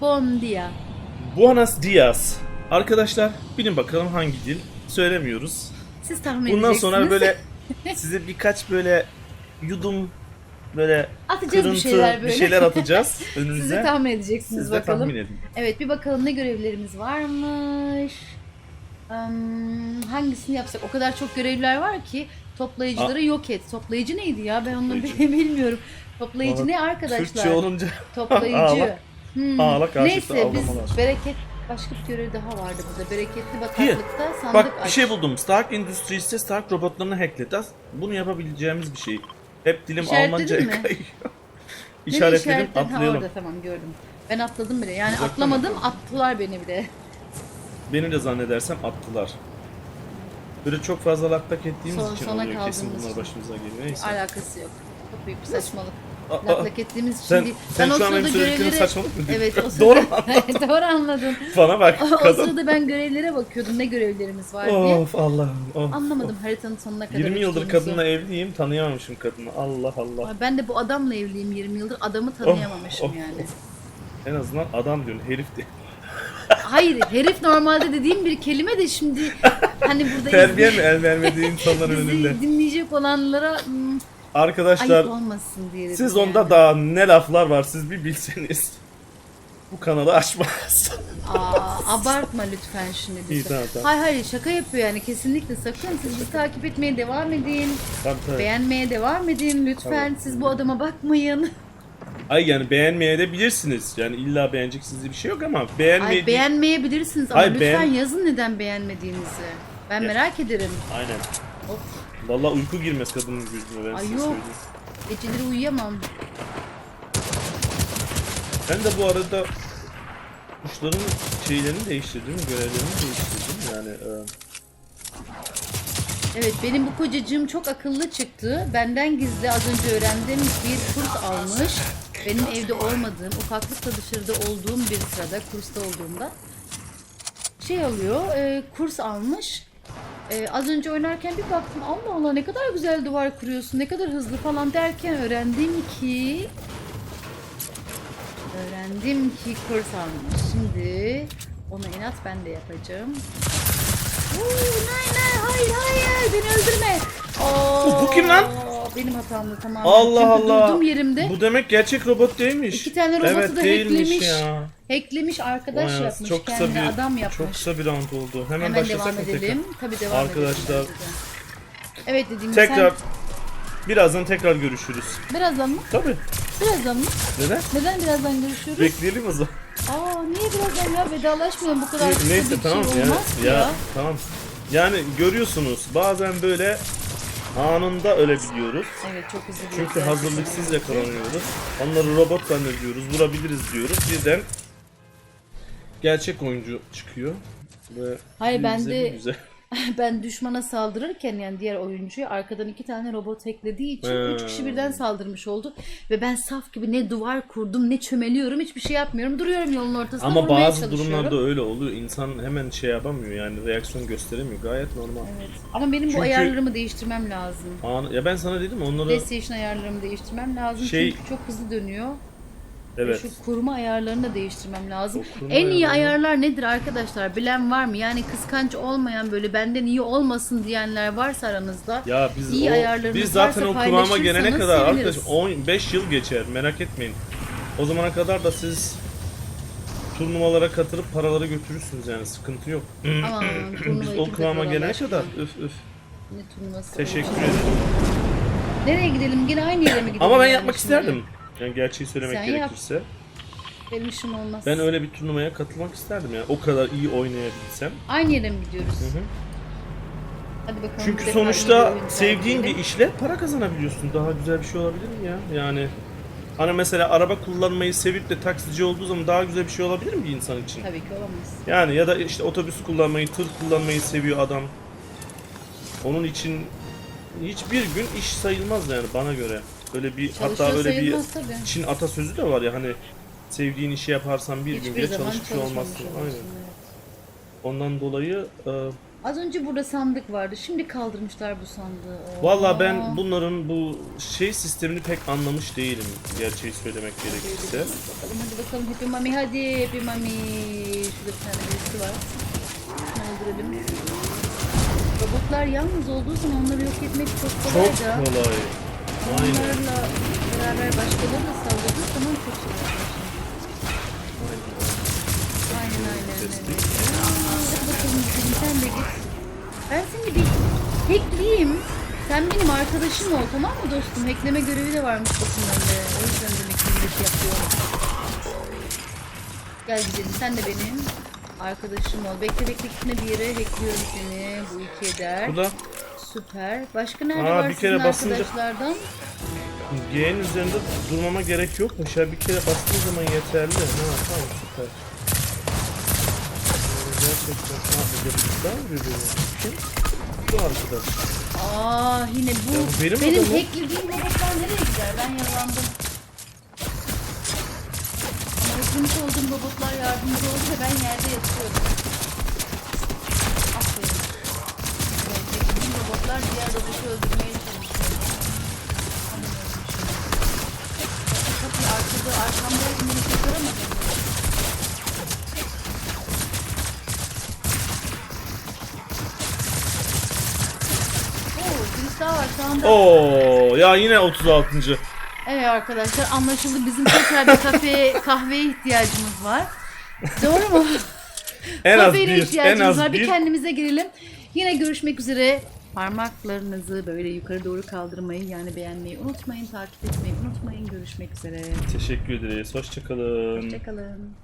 Bon dia. Buenos dias. Arkadaşlar bilin bakalım hangi dil söylemiyoruz. Siz tahmin Bundan edeceksiniz. sonra böyle size birkaç böyle yudum böyle Atacağız kırıntı bir şeyler böyle. bir şeyler atacağız Siz önünüze. de tahmin edeceksiniz Siz de bakalım. tahmin edin. Evet bir bakalım ne görevlerimiz varmış. Hmm, hangisini yapsak? O kadar çok görevler var ki toplayıcıları yok et. Toplayıcı neydi ya? Ben onu Toplayıcı. bilmiyorum. Toplayıcı ne arkadaşlar? Türkçe olunca Toplayıcı. Hmm. Ağlak aşıkta Neyse biz bereket başka bir görev daha vardı burada. Bereketli bataklıkta sandık Bak bir aç. şey buldum. Stark Industries'te Stark robotlarını hacklet. Bunu yapabileceğimiz bir şey. Hep dilim İşaretledin Almanca'ya mi? kayıyor. İşaretledim işaretledin? Ha, atlayalım. orada tamam gördüm. Ben atladım bile. Yani Uzaktan atlamadım attılar beni bile. Beni de zannedersem attılar. Böyle çok fazla laklak ettiğimiz Son- için sona oluyor kesin kaldığımız bunlar için. başımıza geliyor. Neyse. Alakası yok. Çok büyük bir saçmalık. Laklak ettiğimiz Sen, değil. sen ben o şu an benim sırada söylediklerimi görevlere... saçmalık mı? Evet o sırada... Doğru mu? Doğru anladın. Bana bak o kadın. sırada ben görevlere bakıyordum ne görevlerimiz var diye. Of Allah'ım. Of, Anlamadım of. haritanın sonuna kadar 20 yıldır uçtuğumuzu. kadınla evliyim tanıyamamışım kadını. Allah Allah. Ay, Ben de bu adamla evliyim 20 yıldır adamı tanıyamamışım of, yani. En azından adam diyorsun herif de. Hayır herif normalde dediğim bir kelime de şimdi hani burada Terbiye mi el vermediği insanların önünde. dinleyecek olanlara hmm, Arkadaşlar ayıp olmasın diye dedim siz yani. onda daha ne laflar var siz bir bilseniz. Bu kanalı açmaz. Aa, abartma lütfen şimdi. İyi, lütfen. tamam, tamam. Hayır hayır şaka yapıyor yani kesinlikle sakın siz bizi takip etmeye devam edin. tabii tabii. Beğenmeye devam edin lütfen. Siz bu adama bakmayın. Ay yani beğenmeye de bilirsiniz. Yani illa beğeneceksiniz diye bir şey yok ama beğenmeyi Ay beğenmeyebilirsiniz ama Hayır, lütfen beğen- yazın neden beğenmediğinizi. Ben Ya. merak ederim. Aynen. Of, Vallahi uyku girmez kadının gözüne ben Ay size yok. söyleyeyim. geceleri uyuyamam. Ben de bu arada kuşların şeylerini değiştirdim, görevlerini değiştirdim yani. e, Evet benim bu kocacığım çok akıllı çıktı. Benden gizli az önce öğrendiğim bir kurs almış. Benim evde olmadığım, ufaklıkla dışarıda olduğum bir sırada, kursta olduğumda şey alıyor, e, kurs almış. E, az önce oynarken bir baktım Allah Allah ne kadar güzel duvar kuruyorsun, ne kadar hızlı falan derken öğrendim ki öğrendim ki kurs. Şimdi ona inat ben de yapacağım. Oo, nay hayır hayır beni öldürme. Oo, Bu kim lan? Benim hatamdı tamamen. Allah Çünkü Allah. Durdum yerimde. Bu demek gerçek robot değilmiş. İki tane robotu evet, da hacklemiş. ya. Hacklemiş arkadaş Vay yapmış. çok kısa kendine bir adam yapmış. çok kısa bir round oldu. Hemen, Hemen başlasak devam mı tekrar? edelim. Tabii devam Arkadaşlar, edelim. Evet dediğim gibi Tekrar sen birazdan tekrar görüşürüz. birazdan mı? Tabii. Birazdan mı? Neden? Neden birazdan görüşüyoruz? Bekleyelim o zaman. Aa niye birazdan ya vedalaşmayalım bu kadar kısa Neyse tamam şey ki Ya, ya. tamam. Yani görüyorsunuz bazen böyle anında ölebiliyoruz. Evet çok bir Çünkü hazırlıksız yakalanıyoruz. Onları robot zannediyoruz, vurabiliriz diyoruz. Birden gerçek oyuncu çıkıyor. Ve Hayır, ben bize de- bir güzel. Ben düşmana saldırırken yani diğer oyuncuya arkadan iki tane robot eklediği için üç kişi birden saldırmış oldu. Ve ben saf gibi ne duvar kurdum ne çömeliyorum hiçbir şey yapmıyorum. Duruyorum yolun ortasında Ama vurmaya bazı çalışıyorum. durumlarda öyle oluyor. İnsan hemen şey yapamıyor yani reaksiyon gösteremiyor. Gayet normal. Evet. Ama benim Çünkü- bu ayarlarımı değiştirmem lazım. An- ya ben sana dedim onları PlayStation ayarlarımı değiştirmem lazım Şey- çünkü çok hızlı dönüyor. Evet. Şu kurma ayarlarını da değiştirmem lazım. En iyi ayarlarını- ayarlar nedir arkadaşlar? Bilen var mı? Yani kıskanç olmayan böyle benden iyi olmasın diyenler varsa aranızda. Ya biz İyi o, ayarlarınız biz zaten o kıvama gelene kadar arkadaş 15 yıl geçer merak etmeyin. O zamana kadar da siz turnuvalara katılıp paraları götürürsünüz yani sıkıntı yok. Aman Biz o kıvama gelene kadar üf üf Ne turnuvası? teşekkür ederim. Nereye gidelim? Yine aynı yere mi gidelim? Ama ben yani yapmak şimdi? isterdim. Yani gerçeği söylemek Sen yap. gerekirse. Benim işim olmaz. Ben öyle bir turnuvaya katılmak isterdim yani o kadar iyi oynayabilsem. Aynı yere mi gidiyoruz? Hı hı. Hadi bakalım. bu Çünkü defa iyi sonuçta sevdiğin bir işle para kazanabiliyorsun. Daha güzel bir şey olabilir mi ya? Yani hani mesela araba kullanmayı sevip de taksici olduğu zaman daha güzel bir şey olabilir mi bir insan için? Tabii ki olamaz. Yani ya da işte otobüs kullanmayı, tır kullanmayı seviyor adam. Onun için hiçbir gün iş sayılmaz yani bana göre. Öyle bir hatta öyle bir sayılmaz tabii. Çin atasözü de var ya hani sevdiğin işi yaparsan bir gün Hiçbir bile zaman çalışmış çalışmamış olmazsın. olursun, Aynen. evet. Ondan dolayı e, Az önce burada sandık vardı. Şimdi kaldırmışlar bu sandığı. Oo. Valla ben bunların bu şey sistemini pek anlamış değilim. Gerçeği söylemek gerekirse. Bakalım hadi bakalım Happy Mami hadi Happy Mami. Şurada bir tane birisi var. Şunu öldürelim. Robotlar yalnız olduğu zaman onları yok etmek çok kolay Çok da. kolay. Onlarla beraber başkaları da saldırdığı zaman çok şey oluyor. Aynen aynen. Evet. Bakalım gidelim sen de git. Ben seni bir hackleyeyim. Sen benim arkadaşım ol tamam mı dostum? Hackleme görevi de varmış bakın bende. O yüzden demek ki yapıyorum. Gel gidelim sen de benim arkadaşım ol. Bekle bekle bir yere hackliyorum seni. Bu iki eder. Burada Süper. Başka nerede Aa, var bir kere basınca- arkadaşlardan? G'nin üzerinde durmama gerek yokmuş ya. Bir kere bastığın zaman yeterli. Ha tamam süper. Ee, Gerçekten mi birbirini? Kim? Bu arkadaş. Aa yine bu, Ya bu benim benim adamım. hacklediğim robotlar nereye gider? Ben yaralandım. Ama hacklemiş olduğum robotlar yardımcı ve ben yerde yatıyorum. Aferin. Evet, hacklediğim robotlar diğer robotu öldürmeye çalışıyor. Anam ölmüşüm. Kapıyı arkada, arkamda beni kurtaramadım. Daha var şu anda. Oo ya yine 36. Evet arkadaşlar anlaşıldı bizim tekrar bir kafeye kahveye ihtiyacımız var. Doğru mu? En az bir. En ihtiyacımız az var. Bir bir. kendimize gelelim. Yine görüşmek üzere. Parmaklarınızı böyle yukarı doğru kaldırmayı yani beğenmeyi unutmayın, takip etmeyi unutmayın. Görüşmek üzere. Teşekkür ederiz. Hoşçakalın. Hoşçakalın.